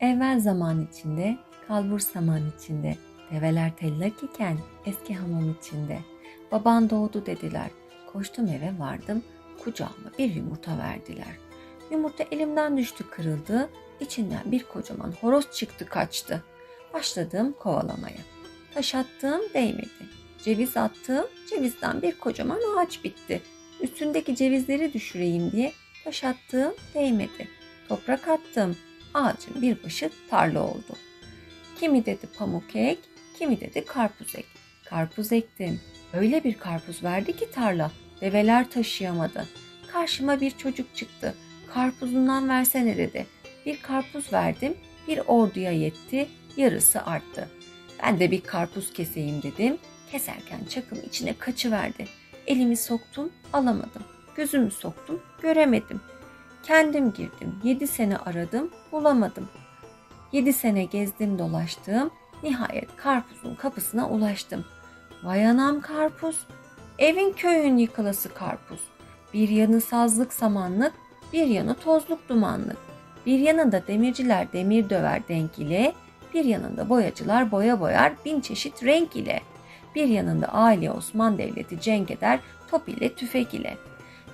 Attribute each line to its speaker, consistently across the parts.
Speaker 1: Evvel zaman içinde, kalbur saman içinde, develer tellak iken eski hamam içinde. Baban doğdu dediler, koştum eve vardım, kucağıma bir yumurta verdiler. Yumurta elimden düştü kırıldı, içinden bir kocaman horoz çıktı kaçtı. Başladım kovalamaya. Taş attığım değmedi. Ceviz attığım cevizden bir kocaman ağaç bitti. Üstündeki cevizleri düşüreyim diye taş attığım değmedi. Toprak attım. Ağacın bir başı tarla oldu. Kimi dedi pamuk ek, kimi dedi karpuz ek. Karpuz ektim. Öyle bir karpuz verdi ki tarla. Develer taşıyamadı. Karşıma bir çocuk çıktı. Karpuzundan versene dedi. Bir karpuz verdim. Bir orduya yetti. Yarısı arttı. Ben de bir karpuz keseyim dedim. Keserken çakım içine kaçıverdi. Elimi soktum, alamadım. Gözümü soktum, göremedim. Kendim girdim. Yedi sene aradım, bulamadım. Yedi sene gezdim dolaştım. Nihayet karpuzun kapısına ulaştım. Vay anam karpuz. Evin köyün yıkılası karpuz. Bir yanı sazlık samanlık, bir yanı tozluk dumanlık. Bir yanında demirciler demir döver denk ile, bir yanında boyacılar boya boyar bin çeşit renk ile. Bir yanında aile Osman Devleti cenk eder top ile tüfek ile.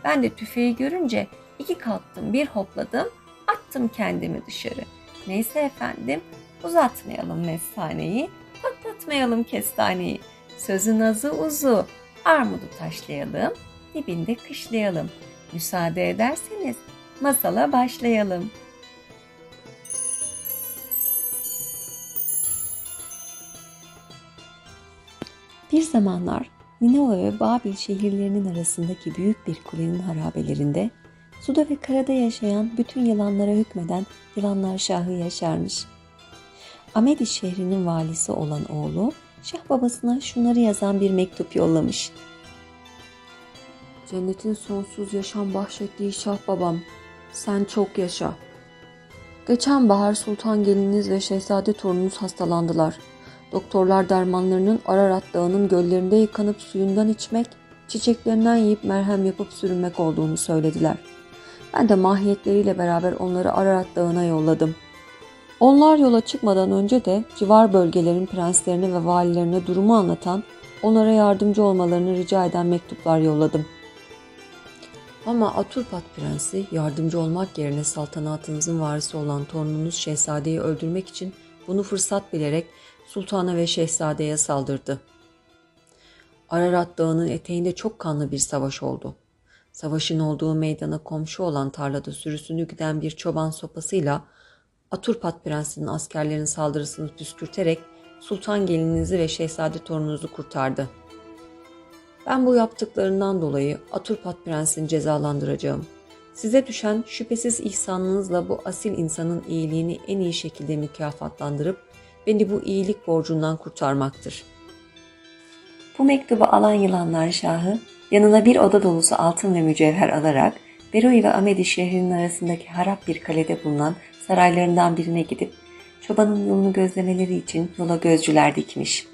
Speaker 1: Ben de tüfeği görünce iki kalktım bir hopladım attım kendimi dışarı. Neyse efendim uzatmayalım mesaneyi patlatmayalım kestaneyi. Sözün azı uzu armudu taşlayalım dibinde kışlayalım. Müsaade ederseniz masala başlayalım. Bir zamanlar Ninova ve Babil şehirlerinin arasındaki büyük bir kulenin harabelerinde suda ve karada yaşayan bütün yılanlara hükmeden yılanlar şahı yaşarmış. Amedi şehrinin valisi olan oğlu şah babasına şunları yazan bir mektup yollamış. Cennetin sonsuz yaşam bahşettiği şah babam, sen çok yaşa. Geçen bahar sultan gelininiz ve şehzade torununuz hastalandılar. Doktorlar dermanlarının Ararat Dağı'nın göllerinde yıkanıp suyundan içmek, çiçeklerinden yiyip merhem yapıp sürünmek olduğunu söylediler. Ben de mahiyetleriyle beraber onları Ararat Dağı'na yolladım. Onlar yola çıkmadan önce de civar bölgelerin prenslerine ve valilerine durumu anlatan, onlara yardımcı olmalarını rica eden mektuplar yolladım. Ama Aturpat Prensi yardımcı olmak yerine saltanatınızın varisi olan torununuz şehzadeyi öldürmek için bunu fırsat bilerek sultana ve şehzadeye saldırdı. Ararat Dağı'nın eteğinde çok kanlı bir savaş oldu. Savaşın olduğu meydana komşu olan tarlada sürüsünü giden bir çoban sopasıyla Aturpat Prensi'nin askerlerin saldırısını püskürterek sultan gelininizi ve şehzade torununuzu kurtardı. Ben bu yaptıklarından dolayı Aturpat Prensi'ni cezalandıracağım. Size düşen şüphesiz ihsanınızla bu asil insanın iyiliğini en iyi şekilde mükafatlandırıp beni bu iyilik borcundan kurtarmaktır. Bu mektubu alan yılanlar şahı yanına bir oda dolusu altın ve mücevher alarak Beroi ve Amedi şehrinin arasındaki harap bir kalede bulunan saraylarından birine gidip çobanın yolunu gözlemeleri için yola gözcüler dikmiş.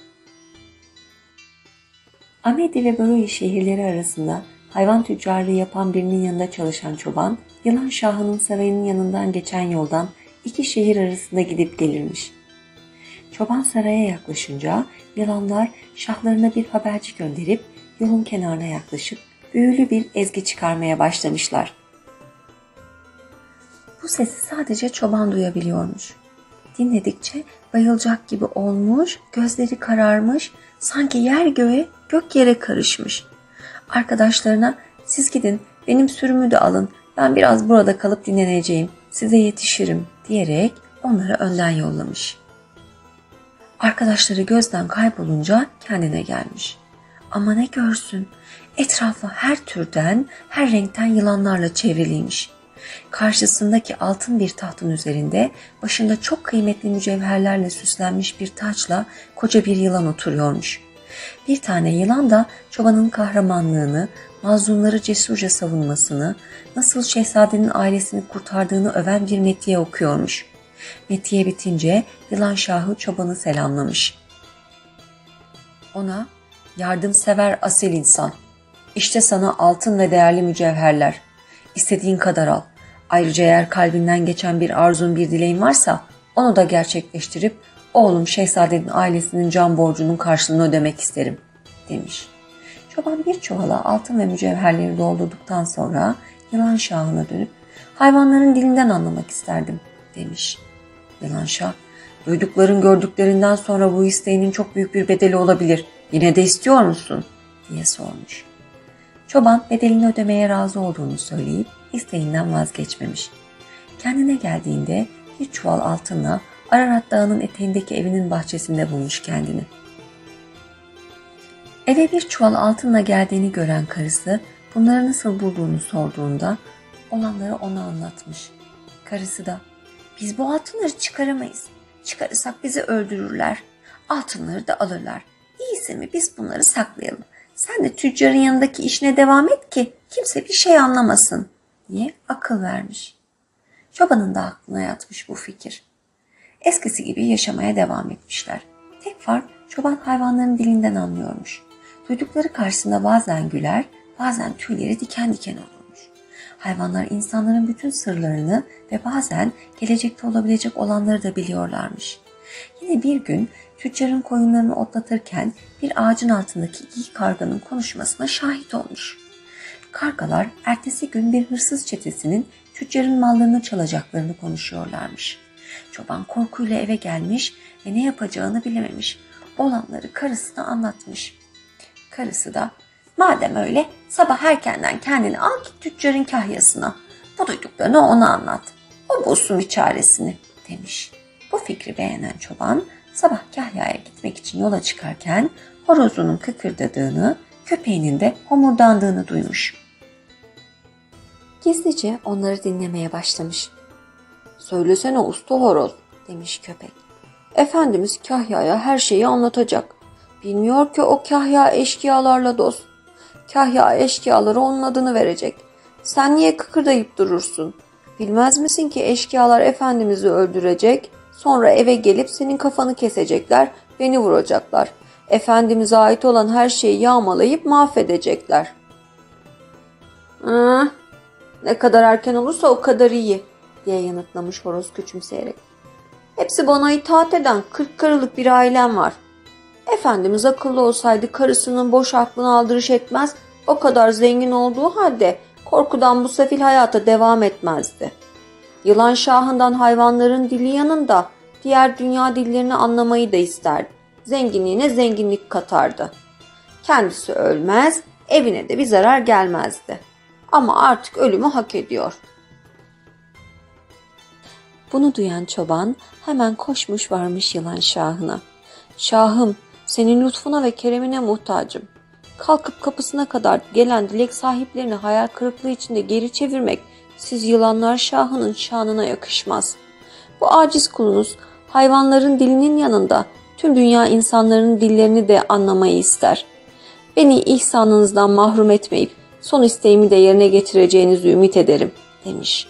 Speaker 1: Amedi ve Beroi şehirleri arasında hayvan tüccarlığı yapan birinin yanında çalışan çoban, Yılan Şahı'nın sarayının yanından geçen yoldan iki şehir arasında gidip gelirmiş. Çoban saraya yaklaşınca yılanlar şahlarına bir haberci gönderip yolun kenarına yaklaşıp büyülü bir ezgi çıkarmaya başlamışlar. Bu sesi sadece çoban duyabiliyormuş. Dinledikçe bayılacak gibi olmuş, gözleri kararmış, sanki yer göğe, gök yere karışmış. Arkadaşlarına siz gidin, benim sürümü de alın, ben biraz burada kalıp dinleneceğim, size yetişirim diyerek onları önden yollamış. Arkadaşları gözden kaybolunca kendine gelmiş. Ama ne görsün, etrafı her türden, her renkten yılanlarla çevriliymiş. Karşısındaki altın bir tahtın üzerinde başında çok kıymetli mücevherlerle süslenmiş bir taçla koca bir yılan oturuyormuş. Bir tane yılan da çobanın kahramanlığını, mazlumları cesurca savunmasını, nasıl şehzadenin ailesini kurtardığını öven bir metiye okuyormuş. Metiye bitince yılan şahı çobanı selamlamış. Ona yardımsever asil insan. İşte sana altın ve değerli mücevherler. İstediğin kadar al. Ayrıca eğer kalbinden geçen bir arzun bir dileğin varsa Onu da gerçekleştirip oğlum şehzadenin ailesinin can borcunun karşılığını ödemek isterim demiş. Çoban bir çuvala altın ve mücevherleri doldurduktan sonra yılan şahına dönüp hayvanların dilinden anlamak isterdim demiş. Yılan şah duydukların gördüklerinden sonra bu isteğinin çok büyük bir bedeli olabilir. Yine de istiyor musun? diye sormuş. Çoban bedelini ödemeye razı olduğunu söyleyip isteğinden vazgeçmemiş. Kendine geldiğinde bir çuval altınla Ararat Dağı'nın eteğindeki evinin bahçesinde bulmuş kendini. Eve bir çuval altınla geldiğini gören karısı bunları nasıl bulduğunu sorduğunda olanları ona anlatmış. Karısı da biz bu altınları çıkaramayız. Çıkarırsak bizi öldürürler. Altınları da alırlar. İyisi mi biz bunları saklayalım. Sen de tüccarın yanındaki işine devam et ki kimse bir şey anlamasın diye akıl vermiş. Çobanın da aklına yatmış bu fikir. Eskisi gibi yaşamaya devam etmişler. Tek fark çoban hayvanların dilinden anlıyormuş. Duydukları karşısında bazen güler, bazen tüyleri diken diken olurmuş. Hayvanlar insanların bütün sırlarını ve bazen gelecekte olabilecek olanları da biliyorlarmış. Yine bir gün tüccarın koyunlarını otlatırken bir ağacın altındaki iyi karganın konuşmasına şahit olmuş. Kargalar ertesi gün bir hırsız çetesinin tüccarın mallarını çalacaklarını konuşuyorlarmış. Çoban korkuyla eve gelmiş ve ne yapacağını bilememiş. Olanları karısına anlatmış. Karısı da madem öyle sabah erkenden kendini al git tüccarın kahyasına. Bu duyduklarını ona anlat. O bulsun bir çaresini demiş. Bu fikri beğenen çoban sabah kahyaya gitmek için yola çıkarken horozunun kıkırdadığını, köpeğinin de homurdandığını duymuş. Gizlice onları dinlemeye başlamış. Söylesene usta horoz demiş köpek. Efendimiz Kahya'ya her şeyi anlatacak. Bilmiyor ki o Kahya eşkıyalarla dost. Kahya eşkıyalara onun adını verecek. Sen niye kıkırdayıp durursun? Bilmez misin ki eşkıyalar Efendimiz'i öldürecek, sonra eve gelip senin kafanı kesecekler, beni vuracaklar. Efendimiz'e ait olan her şeyi yağmalayıp mahvedecekler. Ah, ne kadar erken olursa o kadar iyi diye yanıtlamış horoz küçümseyerek. Hepsi bana itaat eden kırk karılık bir ailem var. Efendimiz akıllı olsaydı karısının boş aklını aldırış etmez, o kadar zengin olduğu halde korkudan bu sefil hayata devam etmezdi. Yılan şahından hayvanların dili yanında diğer dünya dillerini anlamayı da isterdi. Zenginliğine zenginlik katardı. Kendisi ölmez, evine de bir zarar gelmezdi. Ama artık ölümü hak ediyor.'' Bunu duyan çoban hemen koşmuş varmış yılan şahına. Şahım, senin lütfuna ve keremine muhtacım. Kalkıp kapısına kadar gelen dilek sahiplerini hayal kırıklığı içinde geri çevirmek siz yılanlar şahının şanına yakışmaz. Bu aciz kulunuz hayvanların dilinin yanında tüm dünya insanların dillerini de anlamayı ister. Beni ihsanınızdan mahrum etmeyip son isteğimi de yerine getireceğinizi ümit ederim demiş.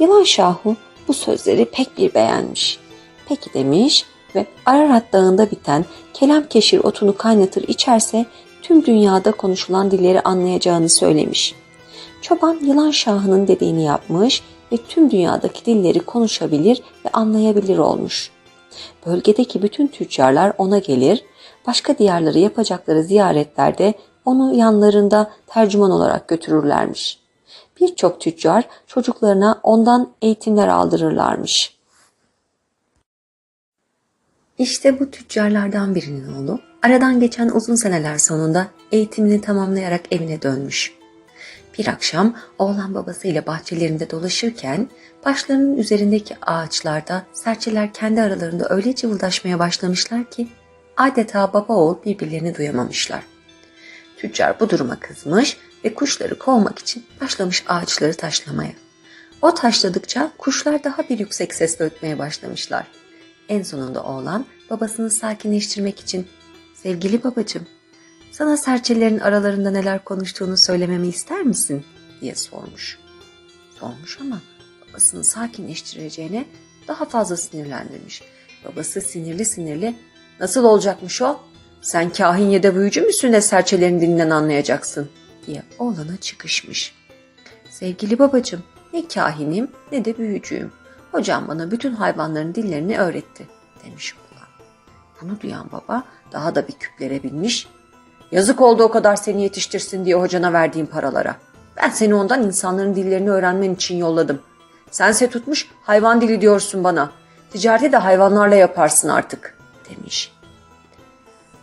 Speaker 1: Yılan şahu bu sözleri pek bir beğenmiş. Peki demiş ve Ararat Dağı'nda biten kelam keşir otunu kaynatır içerse tüm dünyada konuşulan dilleri anlayacağını söylemiş. Çoban yılan şahının dediğini yapmış ve tüm dünyadaki dilleri konuşabilir ve anlayabilir olmuş. Bölgedeki bütün tüccarlar ona gelir, başka diyarları yapacakları ziyaretlerde onu yanlarında tercüman olarak götürürlermiş birçok tüccar çocuklarına ondan eğitimler aldırırlarmış. İşte bu tüccarlardan birinin oğlu aradan geçen uzun seneler sonunda eğitimini tamamlayarak evine dönmüş. Bir akşam oğlan babasıyla bahçelerinde dolaşırken başlarının üzerindeki ağaçlarda serçeler kendi aralarında öyle cıvıldaşmaya başlamışlar ki adeta baba oğul birbirlerini duyamamışlar. Tüccar bu duruma kızmış ve kuşları kovmak için başlamış ağaçları taşlamaya. O taşladıkça kuşlar daha bir yüksek sesle ötmeye başlamışlar. En sonunda oğlan babasını sakinleştirmek için ''Sevgili babacığım, sana serçelerin aralarında neler konuştuğunu söylememi ister misin?'' diye sormuş. Sormuş ama babasını sakinleştireceğine daha fazla sinirlendirmiş. Babası sinirli sinirli ''Nasıl olacakmış o? Sen kahin ya da büyücü müsün de serçelerin dilinden anlayacaksın?'' diye oğlana çıkışmış. Sevgili babacım ne kahinim ne de büyücüyüm. Hocam bana bütün hayvanların dillerini öğretti demiş oğlan. Bunu duyan baba daha da bir küplere binmiş. Yazık oldu o kadar seni yetiştirsin diye hocana verdiğim paralara. Ben seni ondan insanların dillerini öğrenmen için yolladım. Sense tutmuş hayvan dili diyorsun bana. Ticareti de hayvanlarla yaparsın artık demiş.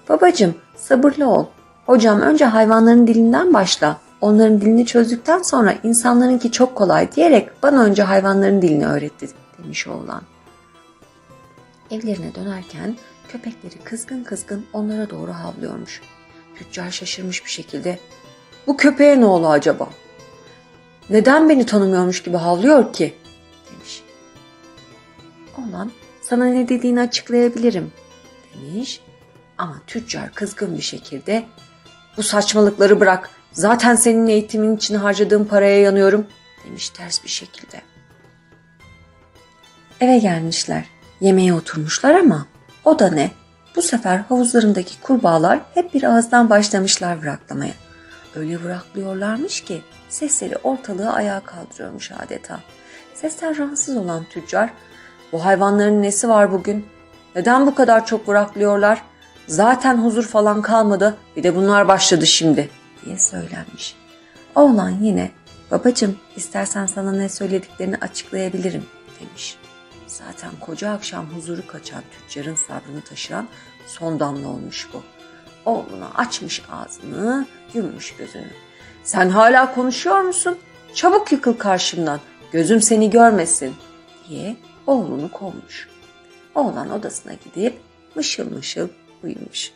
Speaker 1: Babacım sabırlı ol. Hocam önce hayvanların dilinden başla. Onların dilini çözdükten sonra insanlarınki çok kolay diyerek bana önce hayvanların dilini öğretti demiş oğlan. Evlerine dönerken köpekleri kızgın kızgın onlara doğru havlıyormuş. Tüccar şaşırmış bir şekilde bu köpeğe ne oldu acaba? Neden beni tanımıyormuş gibi havlıyor ki? demiş. Oğlan sana ne dediğini açıklayabilirim demiş. Ama tüccar kızgın bir şekilde bu saçmalıkları bırak. Zaten senin eğitimin için harcadığım paraya yanıyorum demiş ters bir şekilde. Eve gelmişler. Yemeğe oturmuşlar ama o da ne? Bu sefer havuzlarındaki kurbağalar hep bir ağızdan başlamışlar bıraklamaya. Öyle bıraklıyorlarmış ki sesleri ortalığı ayağa kaldırıyormuş adeta. Sesten rahatsız olan tüccar, bu hayvanların nesi var bugün? Neden bu kadar çok bıraklıyorlar? Zaten huzur falan kalmadı, bir de bunlar başladı şimdi diye söylenmiş. Oğlan yine, babacım istersen sana ne söylediklerini açıklayabilirim demiş. Zaten koca akşam huzuru kaçan tüccarın sabrını taşıran son damla olmuş bu. Oğluna açmış ağzını, yummuş gözünü. Sen hala konuşuyor musun? Çabuk yıkıl karşımdan, gözüm seni görmesin diye oğlunu kovmuş. Oğlan odasına gidip mışıl mışıl uyumuş.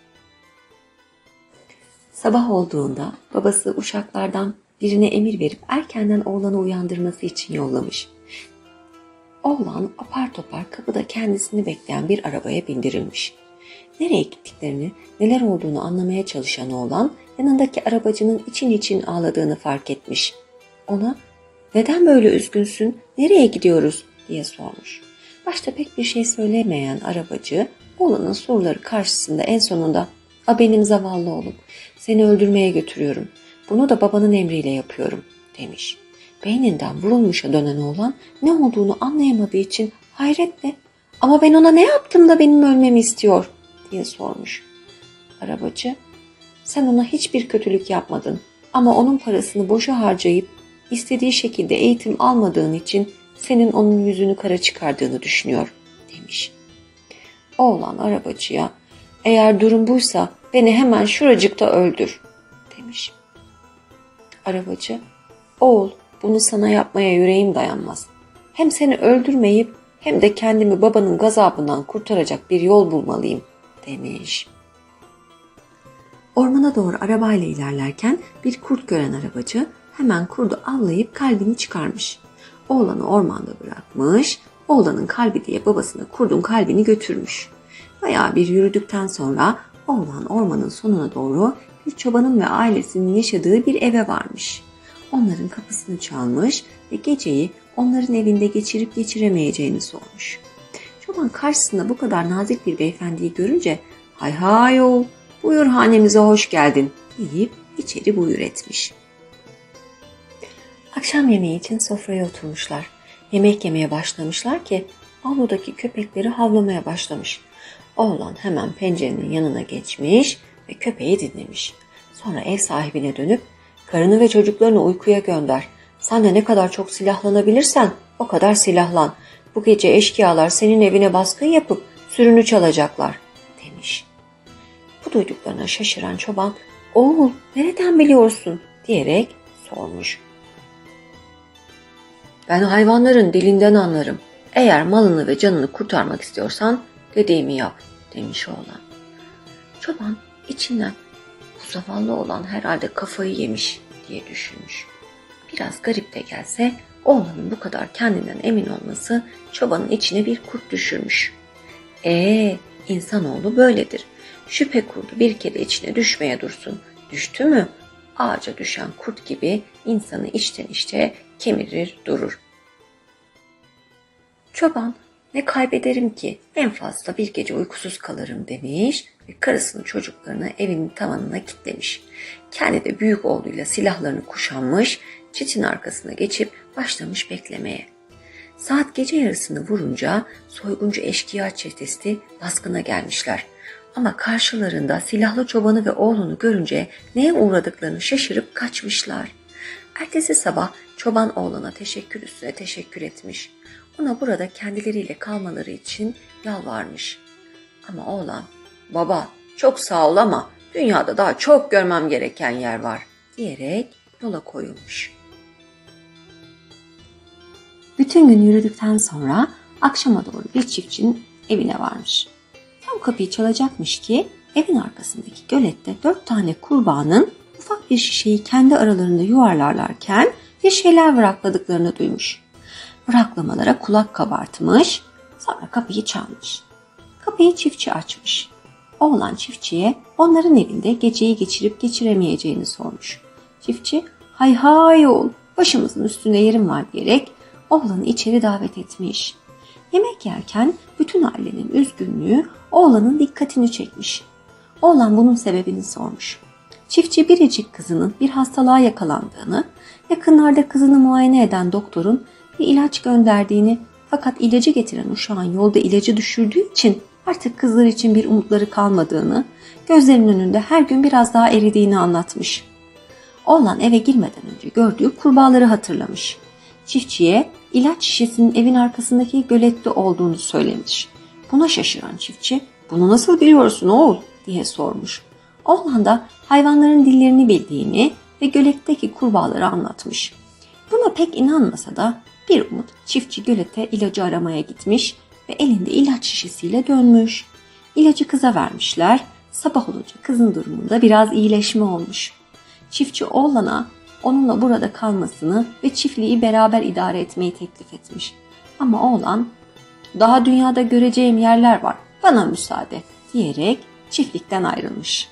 Speaker 1: Sabah olduğunda babası uşaklardan birine emir verip erkenden oğlanı uyandırması için yollamış. Oğlan apar topar kapıda kendisini bekleyen bir arabaya bindirilmiş. Nereye gittiklerini, neler olduğunu anlamaya çalışan oğlan yanındaki arabacının için için ağladığını fark etmiş. Ona neden böyle üzgünsün, nereye gidiyoruz diye sormuş. Başta pek bir şey söylemeyen arabacı oğlanın soruları karşısında en sonunda A benim zavallı oğlum, seni öldürmeye götürüyorum. Bunu da babanın emriyle yapıyorum demiş. Beyninden vurulmuşa dönen oğlan ne olduğunu anlayamadığı için hayretle ama ben ona ne yaptım da benim ölmemi istiyor diye sormuş. Arabacı sen ona hiçbir kötülük yapmadın ama onun parasını boşa harcayıp istediği şekilde eğitim almadığın için senin onun yüzünü kara çıkardığını düşünüyor demiş. Oğlan arabacıya eğer durum buysa beni hemen şuracıkta öldür demiş. Arabacı oğul bunu sana yapmaya yüreğim dayanmaz. Hem seni öldürmeyip hem de kendimi babanın gazabından kurtaracak bir yol bulmalıyım demiş. Ormana doğru arabayla ilerlerken bir kurt gören arabacı hemen kurdu avlayıp kalbini çıkarmış. Oğlanı ormanda bırakmış, oğlanın kalbi diye babasına kurdun kalbini götürmüş. Bayağı bir yürüdükten sonra oğlan ormanın sonuna doğru bir çobanın ve ailesinin yaşadığı bir eve varmış. Onların kapısını çalmış ve geceyi onların evinde geçirip geçiremeyeceğini sormuş. Çoban karşısında bu kadar nazik bir beyefendiyi görünce hay hay oğul buyur hanemize hoş geldin deyip içeri buyur etmiş. Akşam yemeği için sofraya oturmuşlar. Yemek yemeye başlamışlar ki avludaki köpekleri havlamaya başlamış. Oğlan hemen pencerenin yanına geçmiş ve köpeği dinlemiş. Sonra ev sahibine dönüp karını ve çocuklarını uykuya gönder. Sen de ne kadar çok silahlanabilirsen o kadar silahlan. Bu gece eşkıyalar senin evine baskın yapıp sürünü çalacaklar demiş. Bu duyduklarına şaşıran çoban oğul nereden biliyorsun diyerek sormuş. Ben hayvanların dilinden anlarım. Eğer malını ve canını kurtarmak istiyorsan dediğimi yap demiş oğlan. Çoban içinden bu zavallı olan herhalde kafayı yemiş diye düşünmüş. Biraz garip de gelse oğlanın bu kadar kendinden emin olması çobanın içine bir kurt düşürmüş. Ee, insanoğlu böyledir. Şüphe kurdu bir kere içine düşmeye dursun. Düştü mü ağaca düşen kurt gibi insanı içten içe kemirir durur. Çoban ne kaybederim ki en fazla bir gece uykusuz kalırım demiş ve karısını çocuklarını evinin tavanına kilitlemiş. Kendi de büyük oğluyla silahlarını kuşanmış, çitin arkasına geçip başlamış beklemeye. Saat gece yarısını vurunca soyguncu eşkıya çetesi baskına gelmişler. Ama karşılarında silahlı çobanı ve oğlunu görünce neye uğradıklarını şaşırıp kaçmışlar. Ertesi sabah çoban oğlana teşekkür üstüne teşekkür etmiş. Ona burada kendileriyle kalmaları için yalvarmış. Ama oğlan, baba çok sağ ol ama dünyada daha çok görmem gereken yer var diyerek yola koyulmuş. Bütün gün yürüdükten sonra akşama doğru bir çiftçinin evine varmış. Tam kapıyı çalacakmış ki evin arkasındaki gölette dört tane kurbağanın ufak bir şişeyi kendi aralarında yuvarlarlarken bir şeyler bırakladıklarını duymuş. Bıraklamalara kulak kabartmış, sonra kapıyı çalmış. Kapıyı çiftçi açmış. Oğlan çiftçiye onların evinde geceyi geçirip geçiremeyeceğini sormuş. Çiftçi hay hay oğul başımızın üstünde yerim var diyerek oğlanı içeri davet etmiş. Yemek yerken bütün ailenin üzgünlüğü oğlanın dikkatini çekmiş. Oğlan bunun sebebini sormuş. Çiftçi biricik kızının bir hastalığa yakalandığını, yakınlarda kızını muayene eden doktorun bir ilaç gönderdiğini fakat ilacı getiren uşağın yolda ilacı düşürdüğü için artık kızlar için bir umutları kalmadığını, gözlerinin önünde her gün biraz daha eridiğini anlatmış. Oğlan eve girmeden önce gördüğü kurbağaları hatırlamış. Çiftçiye ilaç şişesinin evin arkasındaki gölette olduğunu söylemiş. Buna şaşıran çiftçi, bunu nasıl biliyorsun oğul diye sormuş. Oğlan da hayvanların dillerini bildiğini ve göletteki kurbağaları anlatmış. Buna pek inanmasa da bir umut çiftçi gölete ilacı aramaya gitmiş ve elinde ilaç şişesiyle dönmüş. İlacı kıza vermişler. Sabah olunca kızın durumunda biraz iyileşme olmuş. Çiftçi oğlana onunla burada kalmasını ve çiftliği beraber idare etmeyi teklif etmiş. Ama oğlan daha dünyada göreceğim yerler var bana müsaade diyerek çiftlikten ayrılmış.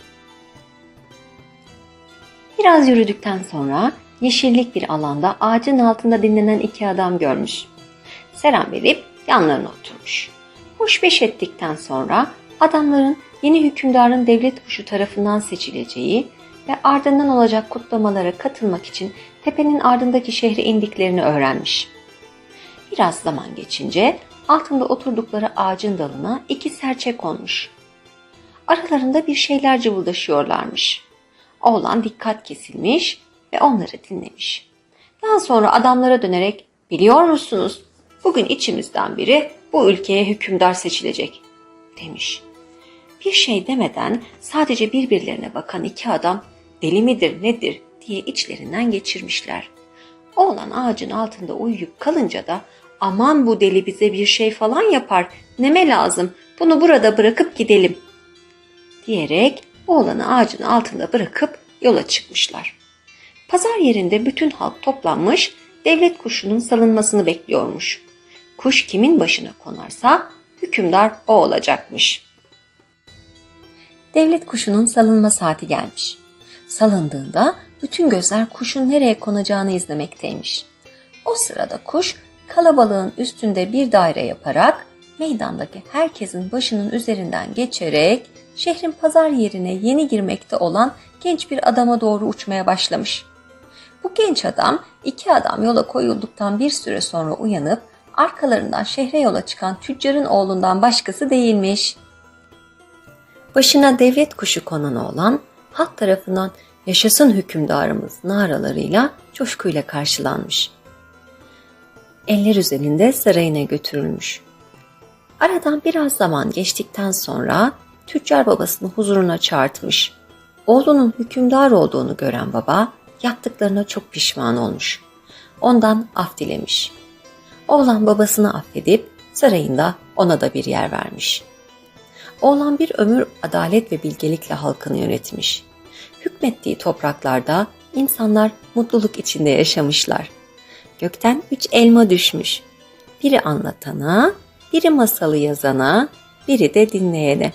Speaker 1: Biraz yürüdükten sonra yeşillik bir alanda ağacın altında dinlenen iki adam görmüş. Selam verip yanlarına oturmuş. Hoşbeş ettikten sonra adamların yeni hükümdarın devlet kuşu tarafından seçileceği ve ardından olacak kutlamalara katılmak için tepenin ardındaki şehre indiklerini öğrenmiş. Biraz zaman geçince altında oturdukları ağacın dalına iki serçe konmuş. Aralarında bir şeyler cıvıldaşıyorlarmış. Oğlan dikkat kesilmiş ve onları dinlemiş. Daha sonra adamlara dönerek biliyor musunuz bugün içimizden biri bu ülkeye hükümdar seçilecek demiş. Bir şey demeden sadece birbirlerine bakan iki adam deli midir nedir diye içlerinden geçirmişler. Oğlan ağacın altında uyuyup kalınca da aman bu deli bize bir şey falan yapar neme lazım bunu burada bırakıp gidelim diyerek oğlanı ağacın altında bırakıp yola çıkmışlar. Pazar yerinde bütün halk toplanmış devlet kuşunun salınmasını bekliyormuş. Kuş kimin başına konarsa hükümdar o olacakmış. Devlet kuşunun salınma saati gelmiş. Salındığında bütün gözler kuşun nereye konacağını izlemekteymiş. O sırada kuş kalabalığın üstünde bir daire yaparak meydandaki herkesin başının üzerinden geçerek şehrin pazar yerine yeni girmekte olan genç bir adama doğru uçmaya başlamış. Bu genç adam iki adam yola koyulduktan bir süre sonra uyanıp arkalarından şehre yola çıkan tüccarın oğlundan başkası değilmiş. Başına devlet kuşu konan oğlan halk tarafından yaşasın hükümdarımız naralarıyla coşkuyla karşılanmış. Eller üzerinde sarayına götürülmüş. Aradan biraz zaman geçtikten sonra tüccar babasını huzuruna çağırtmış. Oğlunun hükümdar olduğunu gören baba yaptıklarına çok pişman olmuş. Ondan af dilemiş. Oğlan babasını affedip sarayında ona da bir yer vermiş. Oğlan bir ömür adalet ve bilgelikle halkını yönetmiş. Hükmettiği topraklarda insanlar mutluluk içinde yaşamışlar. Gökten üç elma düşmüş. Biri anlatana, biri masalı yazana, biri de dinleyene.